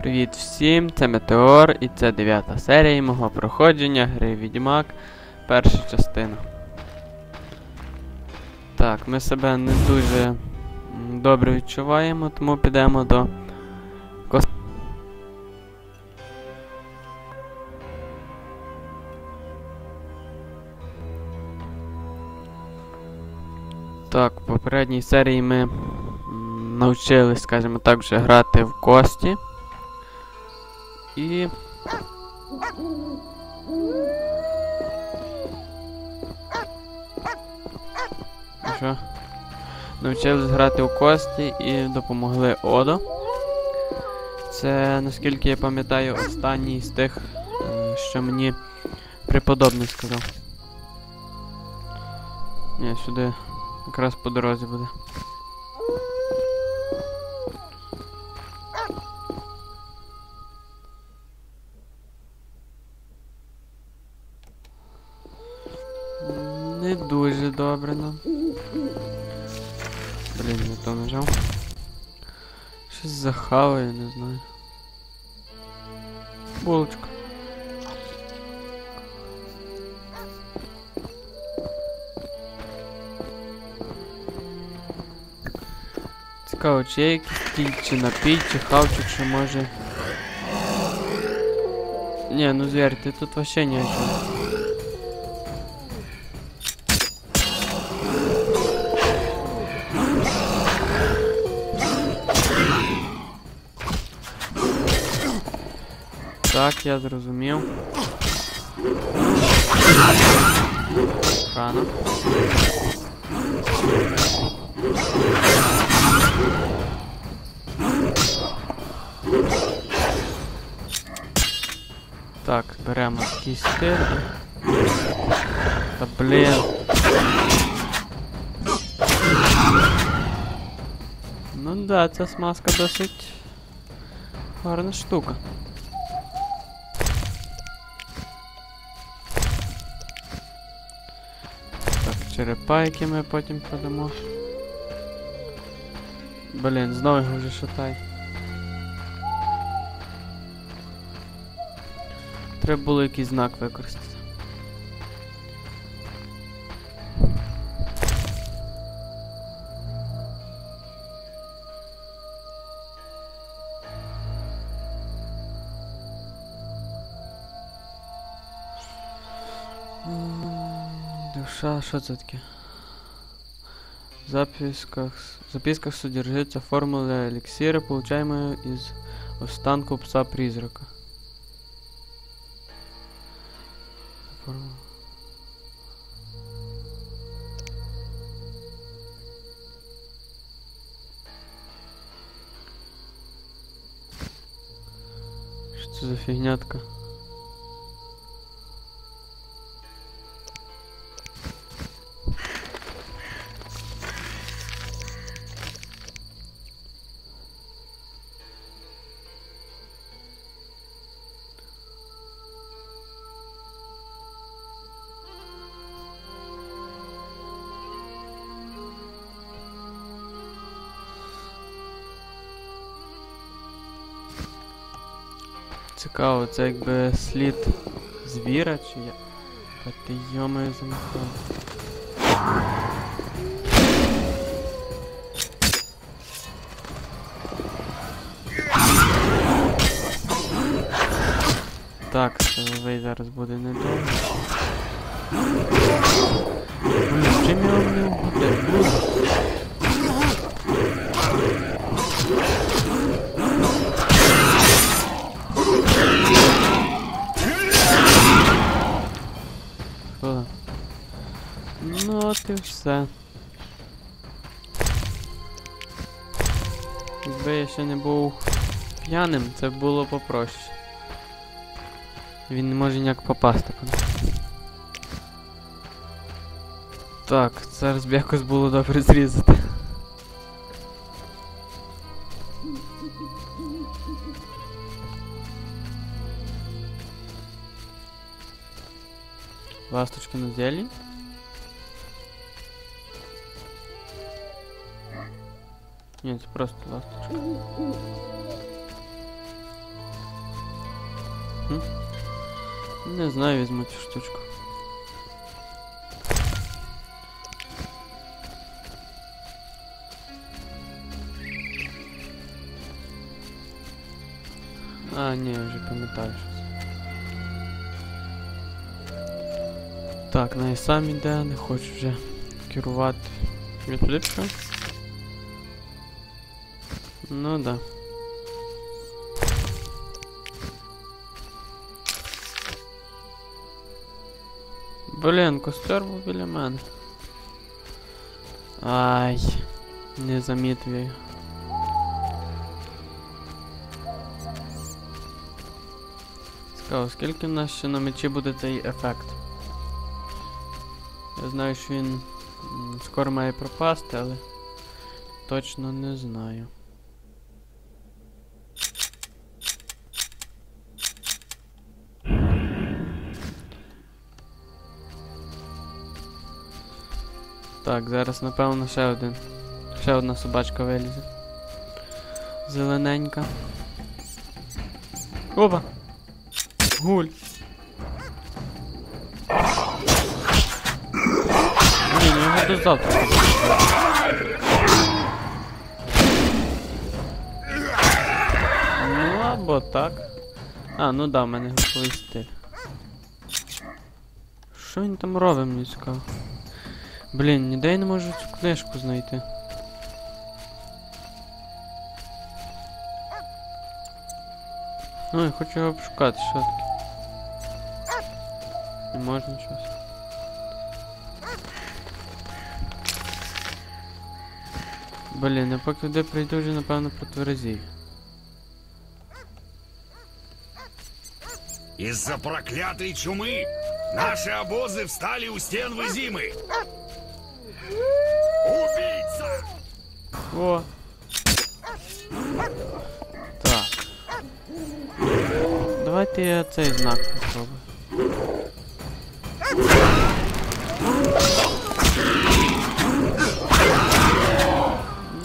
Привіт всім, це Метеор і це дев'ята серія мого проходження гри Відьмак, перша частина. Так, ми себе не дуже добре відчуваємо, тому підемо до кос... Так, в попередній серії ми навчились, скажімо так, вже грати в кості. І. Що? Навчились грати у кості і допомогли Одо. Це, наскільки я пам'ятаю, останній з тих, е, що мені преподобний сказав. Ні, сюди якраз по дорозі буде. Щось захаваю, не знаю. Булочка. Цікаво, чи є якийсь стіль, чи напій, чи хавчик, що може. Ні, ну звірте, тут вообще нічого. Так, я зрозумів. Рано. Так, беремо кістер. Та блін. Ну да, ця смазка досить гарна штука. Так, які ми потім продамо. Блін, знову його вже шатай. Треба було якийсь знак використати. Душа, що це таке? В записках, в записках содержится формула эликсира, получаемая из останков пса-призрака. Це за фігнятка? Цікаво, це якби слід звіра чи я. Та ти йомою замахав. Так, силовий зараз буде недовго. Чим я вам не і все. Якби я ще не був п'яним, це було попроще. Він не може ніяк попасти. Так, зараз б якось було добре зрізати. Ласточки на зелі. Ні, це просто ласточка. Угу. Не знаю, візьму цю штучку. А, ні, я вже пам'ятаю щось. Так, на сам іде, не хочу вже керувати. Я туди пішов? Ну да. Блін, костер був біля мене. Ай, не замітив я. Цікаво, скільки в нас ще на мечі буде цей ефект? Я знаю, що він скоро має пропасти, але точно не знаю. Так, зараз напевно ще один. Ще одна собачка вилізе. Зелененька. Опа! Гуль! Блін, я його до завтра. Ну або так. А, ну да, в мене груповий стиль. Що він там робить, мені цікаво? Блін, ніде я не можу цю книжку знайти. Ну, я хочу його обшукати, що таке. Не можна щось. Блін, я поки туди прийду вже, напевно, протверезію. Из-за проклятой чумы наши обозы встали у стен Вызимы. О! Так. Давайте я цей знак попробую.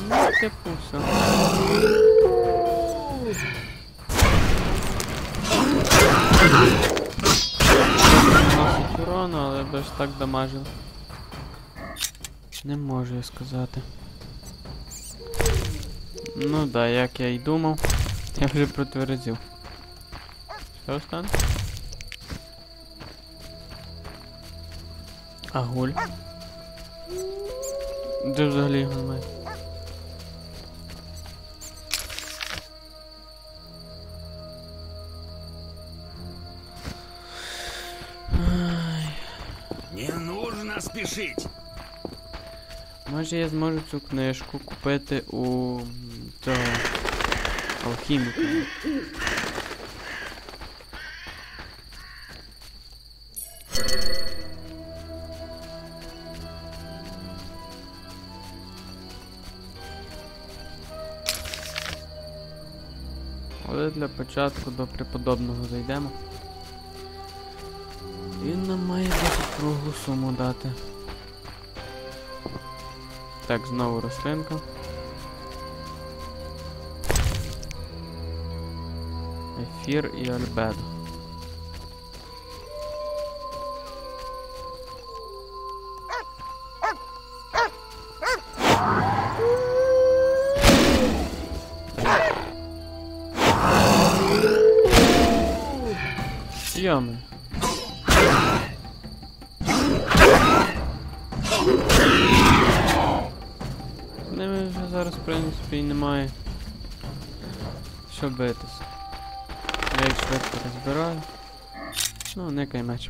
Ну, типу, все. Наносить урону, але ж так дамажив. Не можу я сказати. Ну да, як я й думав. Я вже протвердив. Що стане? А гуль? Де взагалі його немає? Не нужно спешить. Може я зможу цю книжку купити у цього. Але для початку до преподобного зайдемо. Він нам має досить круглу суму дати. Так, знову рослинка. Ефір і альбедо. Йоми. З ними вже зараз, в принципі, і немає що битися. Швидко розбираю. Ну, никай меч.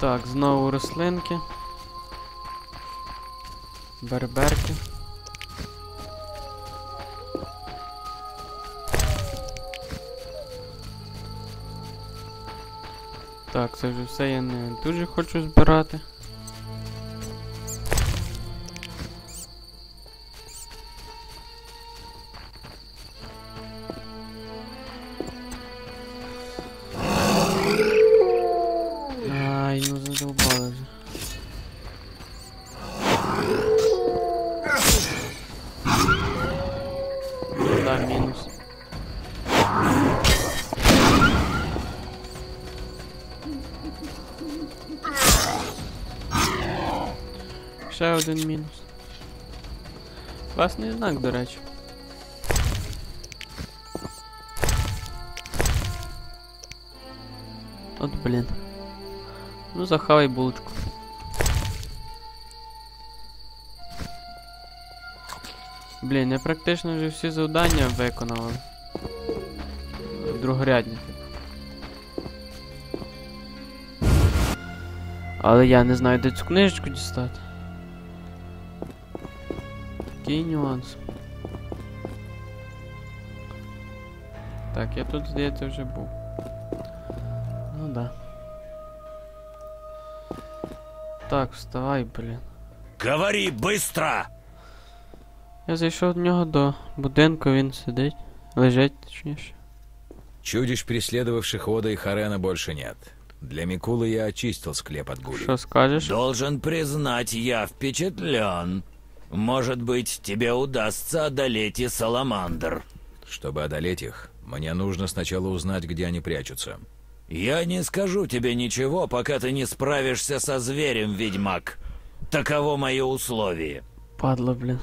Так, знову рослинки. Берберки. Так, це вже все я не дуже хочу збирати. Ай, ну задовбали вже. Да, мінус. Ще один мінус. Класний знак, до речі. От блін. Ну, захавай булочку. Блін, я практично вже всі завдання виконав. Другорядні. Але я не знаю, де цю книжечку дістати. Який нюанс. Так, я тут, здається, вже був. Ну да. Так, вставай, блін. Говори быстро! Я зайшов до нього до будинку, він сидить. Лежить, точніше. Чудищ, преследовавших Ода и Харена, больше нет. Для Микулы я очистил склеп от гулей. Що скажеш? Должен признать, я впечатлен. Может быть, тебе удастся одолеть и Саламандр. Чтобы одолеть их, мне нужно сначала узнать, где они прячутся. Я не скажу тебе ничего, пока ты не справишься со зверем, ведьмак. Таково мое условие. Падла, блін.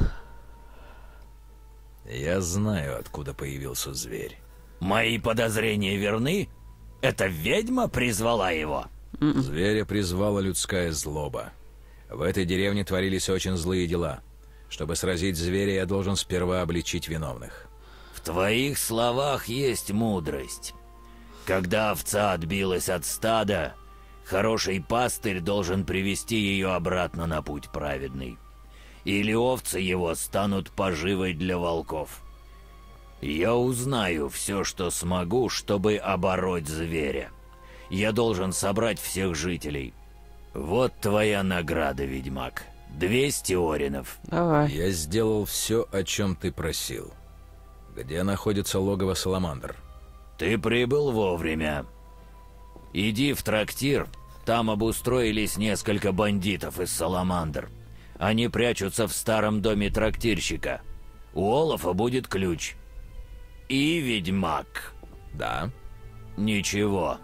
Я знаю, откуда появился зверь. Мои подозрения верны? Эта ведьма призвала его? М-м. Зверя призвала людская злоба. В этой деревне творились очень злые дела. Чтобы сразить зверя, я должен сперва обличить виновных. В твоих словах есть мудрость. Когда овца отбилась от стада, хороший пастырь должен привести ее обратно на путь праведный. Или овцы его станут поживой для волков. Я узнаю все, что смогу, чтобы обороть зверя. Я должен собрать всех жителей. Вот твоя награда, ведьмак. 200 оринов. Давай. Я сделал все, о чем ты просил. Где находится логово Саламандр? Ты прибыл вовремя. Иди в трактир. Там обустроились несколько бандитов из Саламандр. Они прячутся в старом доме трактирщика. У Олафа будет ключ. И ведьмак. Да. Ничего.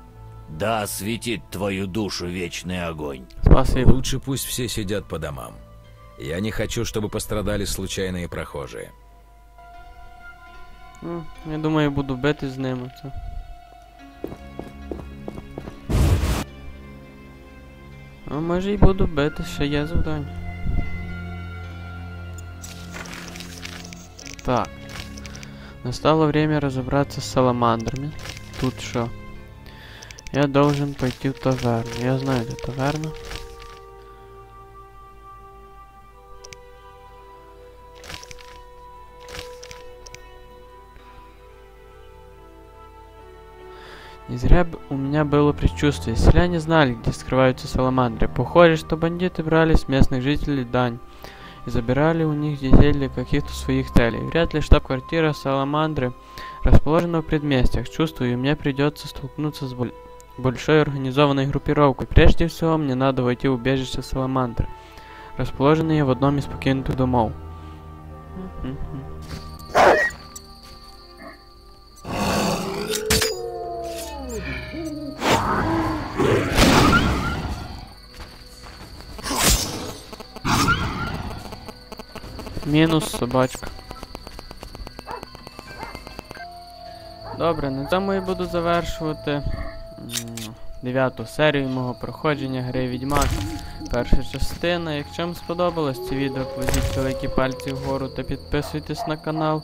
Да осветит твою душу вечный огонь. Спасибо. Лучше пусть все сидят по домам. Я не хочу, чтобы пострадали случайные прохожие. Ну, я думаю, буду бити з ними. Це. А може і буду бити, ще є завдання. Так. Настало время разобраться с саламандрами. Тут что? Я должен пойти в таверну. Я знаю, где таверна. Не зря у меня было предчувствие. Селяне знали, где скрываются саламандры. Похоже, что бандиты брали с местных жителей дань и забирали у них детей для каких-то своих целей. Вряд ли штаб-квартира Саламандры расположена в предместьях. Чувствую, мне придется столкнуться с боль- большой организованной группировкой. Прежде всего, мне надо войти в убежище Саламандры, расположенные в одном из покинутых домов. Мгм. Мінус собачка. Добре, на цьому я буду завершувати дев'яту серію мого проходження гри Відьмак. Перша частина. Якщо вам сподобалось це відео, кладіть великі пальці вгору та підписуйтесь на канал.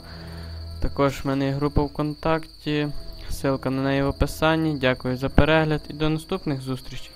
Також в мене є група ВКонтакті. Ссылка на неї в описанні. Дякую за перегляд і до наступних зустрічей.